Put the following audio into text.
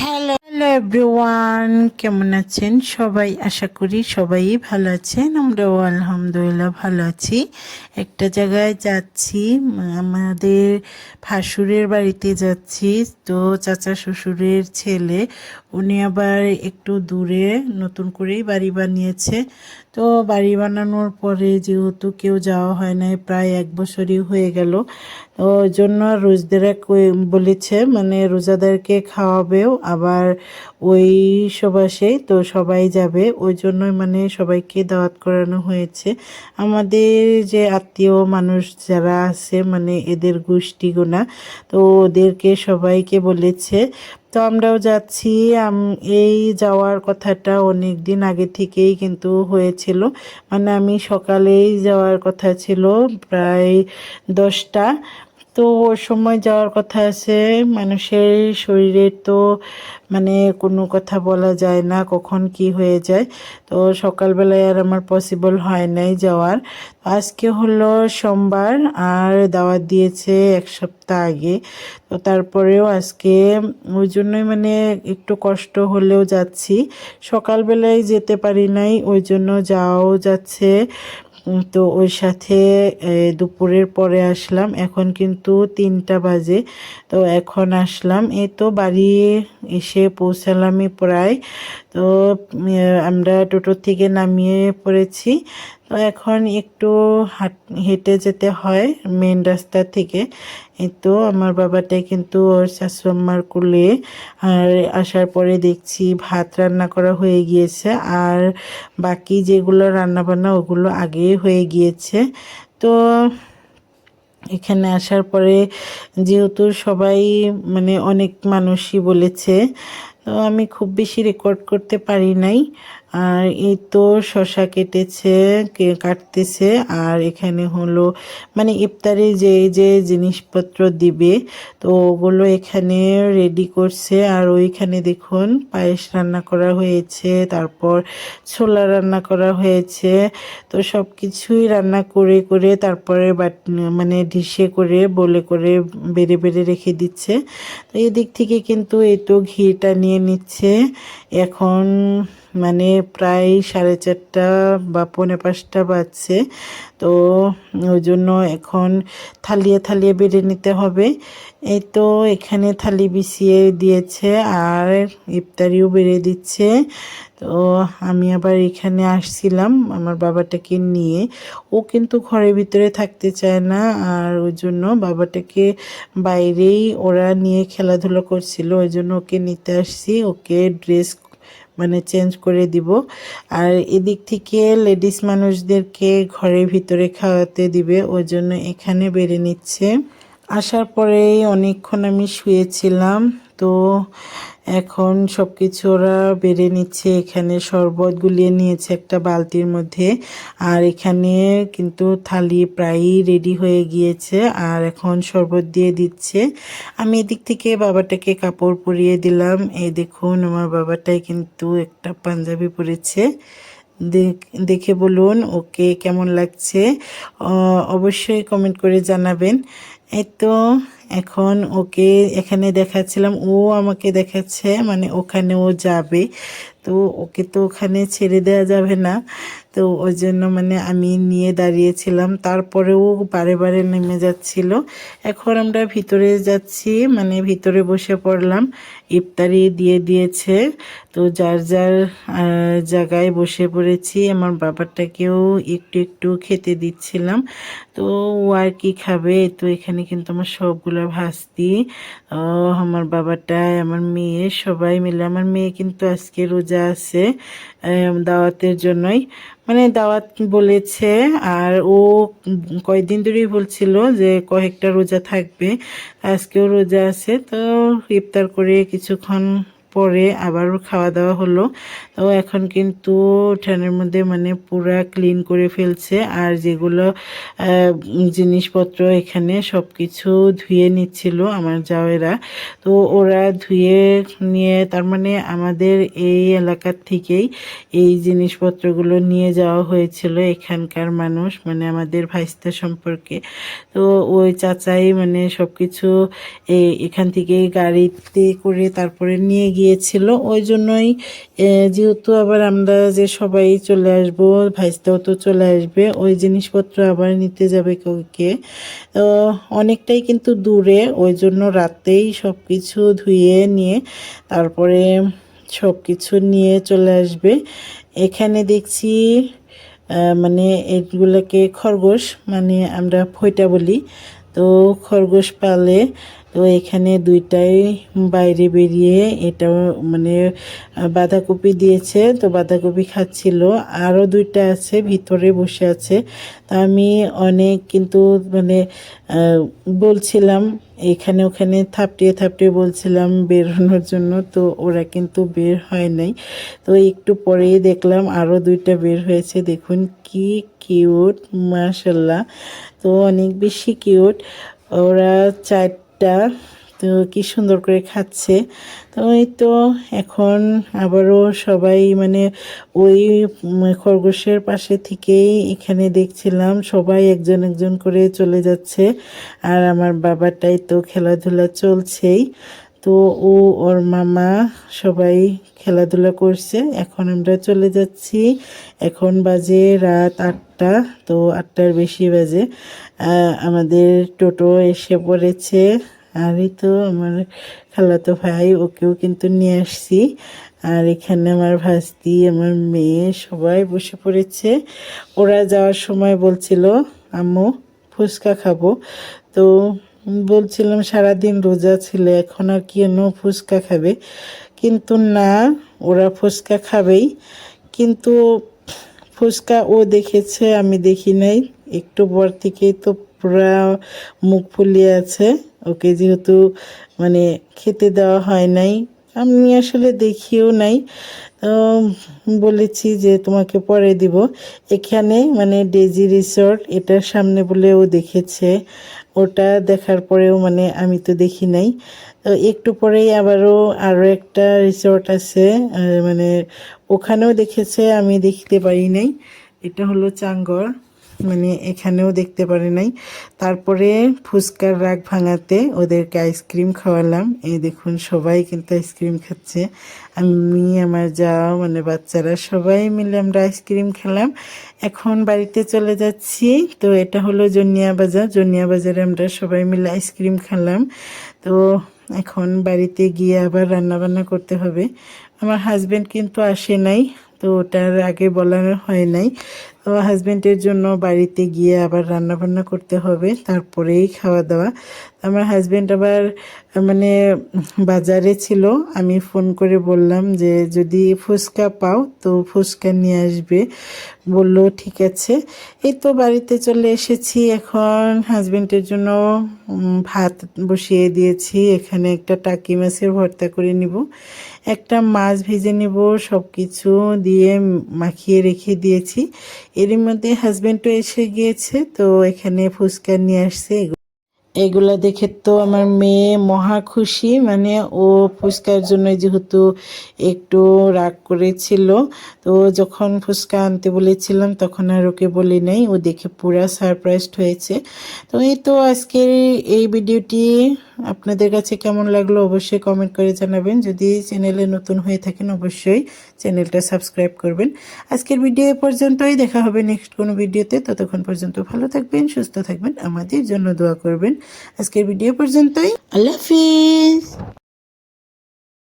Hello hello everyone কেমন আছেন সবাই? আশা করি সবাই ভালো আছেন। আমরাও আলহামদুলিল্লাহ ভালো আছি। একটা জায়গায় যাচ্ছি, আমাদের ভাসুরের বাড়িতে যাচ্ছি। তো চাচা শ্বশুরের ছেলে, উনি আবার একটু দূরে নতুন করেই বাড়ি বানিয়েছে। তো বাড়ি বানানোর পরে যেহেতু কেউ যাওয়া হয় নাই, প্রায় এক বছরই হয়ে গেল। ওই জন্য রোজদারা বলেছে মানে রোজাদারকে খাওয়াবেও, আবার ওই সবাসে তো সবাই যাবে ওই জন্য মানে সবাইকে দাওয়াত করানো হয়েছে। আমাদের যে আত্মীয় মানুষ যারা আছে মানে এদের গোষ্ঠী গোনা তো ওদেরকে সবাইকে বলেছে। তো আমরাও যাচ্ছি এই যাওয়ার কথাটা অনেক দিন আগে থেকেই কিন্তু হয়েছিল। মানে আমি সকালেই যাওয়ার কথা ছিল, প্রায় দশটা। তো ওই সময় যাওয়ার কথা আছে। মানুষের শরীরে তো মানে কোনো কথা বলা যায় না, কখন কি হয়ে যায়। তো সকালবেলায় আর আমার পসিবল হয় নাই যাওয়ার। আজকে হলো সোমবার, আর দাওয়াত দিয়েছে এক সপ্তাহ আগে। তো তারপরেও আজকে ওই জন্যই মানে একটু কষ্ট হলেও যাচ্ছি। সকালবেলায় যেতে পারি নাই, ওই জন্য যাওয়াও যাচ্ছে। তো ওই সাথে দুপুরের পরে আসলাম। এখন কিন্তু তিনটা বাজে। তো এখন আসলাম। এই তো বাড়ি এসে পৌঁছালামই প্রায় তো আমরা টোটোর থেকে নামিয়ে পড়েছি। তো এখন একটু হাট, হেঁটে যেতে হয় মেন রাস্তা থেকে। তো, আমার বাবাটাই কিন্তু ওর শাশুড়াম্মার কুলে। আর আসার পরে দেখছি ভাত রান্না করা হয়ে গিয়েছে। আর বাকি যেগুলো রান্না বান্না ওগুলো আগেই হয়ে গিয়েছে। তো এখানে আসার পরে যেহেতু সবাই মানে অনেক মানুষই বলেছে, তো আমি খুব বেশি রেকর্ড করতে পারি নাই। আর এই তো শশা কেটেছে কাটতেছে, আর এখানে হলো মানে ইফতারে যে যে জিনিসপত্র দিবে, তো ওগুলো এখানে রেডি করছে। আর ওইখানে দেখুন, পায়েস রান্না করা হয়েছে, তারপর ছোলা রান্না করা হয়েছে। তো সব কিছুই রান্না করে করে তারপরে বাট মানে ঢিসে করে, বলে করে বেড়ে বেড়ে রেখে দিচ্ছে। তো এদিক থেকে কিন্তু এই তো ঘিটা নিয়ে নিচ্ছে। এখন মানে প্রায় সাড়ে চারটা বা পৌনে পাঁচটা বাজছে। তো ওই জন্য এখন থালিয়ে থালিয়ে বেড়ে নিতে হবে। এই তো এখানে থালি বিছিয়ে দিয়েছে আর ইফতারিও বেড়ে দিচ্ছে। তো আমি আবার এখানে আসছিলাম আমার বাবাটাকে নিয়ে। ও কিন্তু ঘরের ভিতরে থাকতে চায় না আর ওই জন্য বাবাটাকে বাইরেই ওরা নিয়ে খেলাধুলো করছিল। ওই জন্য ওকে নিতে আসছি। ওকে ড্রেস মানে চেঞ্জ করে দিব। আর এদিক থেকে লেডিস মানুষদেরকে ঘরের ভিতরে খাওয়াতে দিবে, ওই জন্য এখানে বেড়ে নিচ্ছে। আসার পরেই অনেকক্ষণ আমি শুয়েছিলাম। তো এখন সব কিছু ওরা বেড়ে নিচ্ছে। এখানে শরবত গুলিয়ে নিয়েছে একটা বালতির মধ্যে। আর এখানে কিন্তু থালি প্রায়ই রেডি হয়ে গিয়েছে আর এখন শরবত দিয়ে দিচ্ছে। আমি এদিক থেকে বাবাটাকে কাপড় পরিয়ে দিলাম। এই দেখুন, আমার বাবাটাই কিন্তু একটা পাঞ্জাবি পরেছে। দেখে বলুন, ওকে কেমন লাগছে? অবশ্যই কমেন্ট করে জানাবেন। এই তো এখন ওকে এখানে দেখাচ্ছিলাম, ও আমাকে দেখাচ্ছে মানে ওখানে ও যাবে। তো ওকে তো ওখানে ছেড়ে দেওয়া যাবে না। তো ওই জন্য মানে আমি নিয়ে দাঁড়িয়েছিলাম। তারপরেও বারে বারে নেমে যাচ্ছিল। এখন আমরা ভিতরে যাচ্ছি মানে ভিতরে বসে পড়লাম। ইফতারি দিয়ে দিয়েছে। তো যার যার জায়গায় বসে পড়েছি। আমার বাবারটাকেও একটু একটু খেতে দিচ্ছিলাম। তো ও আর কি খাবে? তো এখানে কিন্তু আমার সবগুলো ভাস্তি। আমার বাবাটা আমার মেয়ে, সবাই মিলে। আমার মেয়ে কিন্তু আজকে রোজা আছে দাওয়াতের জন্যই। মানে দাওয়াত বলেছে, আর ও কয়েকদিন ধরেই বলছিল যে কয়েকটা রোজা থাকবে, আজকেও রোজা আছে, তো ইফতার করে কিছুক্ষণ পরে আবারও খাওয়া দাওয়া হলো। তো এখন কিন্তু উঠানের মধ্যে মানে পুরা ক্লিন করে ফেলছে আর যেগুলো জিনিসপত্র এখানে সব কিছু ধুয়ে নিচ্ছিল আমার যাওয়েরা তো ওরা ধুয়ে নিয়ে তার মানে আমাদের এই এলাকার থেকেই এই জিনিসপত্রগুলো নিয়ে যাওয়া হয়েছিল এখানকার মানুষ মানে আমাদের ভাইস্তা সম্পর্কে। তো ওই চাচাই মানে সব কিছু এখান থেকে গাড়িতে করে তারপরে নিয়ে গিয়েছিল। ওই জন্যই যেহেতু আবার আমরা যে সবাই চলে আসব, ভাইস্তাও তো চলে আসবে, ওই জিনিসপত্র আবার নিতে যাবে কে তো অনেকটাই কিন্তু দূরে, ওই জন্য রাতেই সব কিছু ধুয়ে নিয়ে তারপরে সব কিছু নিয়ে চলে আসবে। এখানে দেখছি মানে এগুলোকে খরগোশ মানে আমরা ফইটা বলি। তো খরগোশ পালে তো এখানে দুইটাই বাইরে বেরিয়ে এটা মানে বাঁধাকপি দিয়েছে, তো বাঁধাকপি খাচ্ছিল। আরও দুইটা আছে, ভিতরে বসে আছে। তা আমি অনেক কিন্তু মানে বলছিলাম, এখানে ওখানে থাপটিয়ে থাপটিয়ে বলছিলাম বেরোনোর জন্য, তো ওরা কিন্তু বের হয় নাই। তো একটু পরেই দেখলাম আরও দুইটা বের হয়েছে। দেখুন কি কিউট, মাশাল্লাহ। তো অনেক বেশি কিউট। ওরা চারটা তো কি সুন্দর করে খাচ্ছে। তো এই তো এখন আবারও সবাই মানে ওই খরগোশের পাশে থেকেই এখানে দেখছিলাম সবাই একজন একজন করে চলে যাচ্ছে। আর আমার বাবাটাই তো খেলাধুলা চলছেই। তো ও, ওর মামা সবাই খেলাধুলা করছে। এখন আমরা চলে যাচ্ছি। এখন বাজে রাত আটটা, তো আটটার বেশি বাজে। আমাদের টোটো এসে পড়েছে। আর এই তো, আমার খালাতো ভাই, ওকেও কিন্তু নিয়ে আসছি। আর এখানে আমার ভাস্তি, আমার মেয়ে সবাই বসে পড়েছে। ওরা যাওয়ার সময় বলছিল, আম্মু, ফুচকা খাব। তো বলছিলাম, সারাদিন রোজা ছিল, এখন আর কেন ফুচকা খাবে? কিন্তু না, ওরা ফুচকা খাবেই। কিন্তু ফুচকা ও দেখেছে, আমি দেখি নাই। একটু পর থেকেই তো পুরা মুখ ফুলিয়ে আছে। ওকে যেহেতু মানে খেতে দেওয়া হয় নাই, আমি আসলে দেখিও নাই। বলেছি যে তোমাকে পরে দিব। এখানে মানে ডেজি রিসর্ট এটার সামনে বলে ও দেখেছে। ওটা দেখার পরেও মানে আমি তো দেখি নাই। একটু পরেই আবারও আরও একটা রিসর্ট আছে মানে ওখানেও দেখেছে, আমি দেখতে পারি নাই। এটা হলো চাঙ্গর মানে এখানেও দেখতে পারি নাই। তারপরে ফুচকার রাগ ভাঙাতে ওদেরকে আইসক্রিম খাওয়ালাম। এই দেখুন, সবাই কিন্তু আইসক্রিম খাচ্ছে। আমি, আমার যা মানে বাচ্চারা সবাই মিলে আমরা আইসক্রিম খেলাম। এখন বাড়িতে চলে যাচ্ছি। তো এটা হলো জনিয়া বাজার। জনিয়া বাজারে আমরা সবাই মিলে আইসক্রিম খেলাম। তো এখন বাড়িতে গিয়ে আবার রান্নাবান্না করতে হবে। আমার হাজবেন্ড কিন্তু আসে নাই, তো ওটার আগে বলার হয় নাই। তো হাজবেন্ডের জন্য বাড়িতে গিয়ে আবার রান্না বান্না করতে হবে, তারপরেই খাওয়া দাওয়া আমার হাজব্যান্ড আবার মানে বাজারে ছিল, আমি ফোন করে বললাম যে, যদি ফুচকা পাও তো ফুচকা নিয়ে আসবে। বলল, ঠিক আছে। এই তো বাড়িতে চলে এসেছি, এখন হাজবেন্ডের জন্য ভাত বসিয়ে দিয়েছি, এখানে একটা টাকি মাছের ভর্তা করে নিব। একটা মাছ ভেজে নেব সব কিছু দিয়ে মাখিয়ে রেখে দিয়েছি। এরই মধ্যে হাজবেন্ডও এসে গিয়েছে, তো এখানে ফুচকা নিয়ে আসছে। এগুলা দেখে তো আমার মেয়ে মহা খুশি মানে ও ফুচকার জন্য যেহেতু একটু রাগ করেছিল, তো যখন ফুচকা আনতে বলেছিলাম তখন আর ওকে বলি নাই, ও দেখে পুরা সারপ্রাইজড হয়েছে। তো এই তো আজকের এই ভিডিওটি আপনাদের কাছে কেমন লাগল অবশ্যই কমেন্ট করে জানাবেন। যদি চ্যানেলে নতুন হয়ে থাকেন, অবশ্যই চ্যানেলটা সাবস্ক্রাইব করবেন। আজকের ভিডিও পর্যন্তই। দেখা হবে নেক্সট কোনো ভিডিওতে ততক্ষণ পর্যন্ত ভালো থাকবেন, সুস্থ থাকবেন। আমাদের জন্য দোয়া করবেন। আজকের ভিডিও পর্যন্তই। আল্লাহ হাফিজ।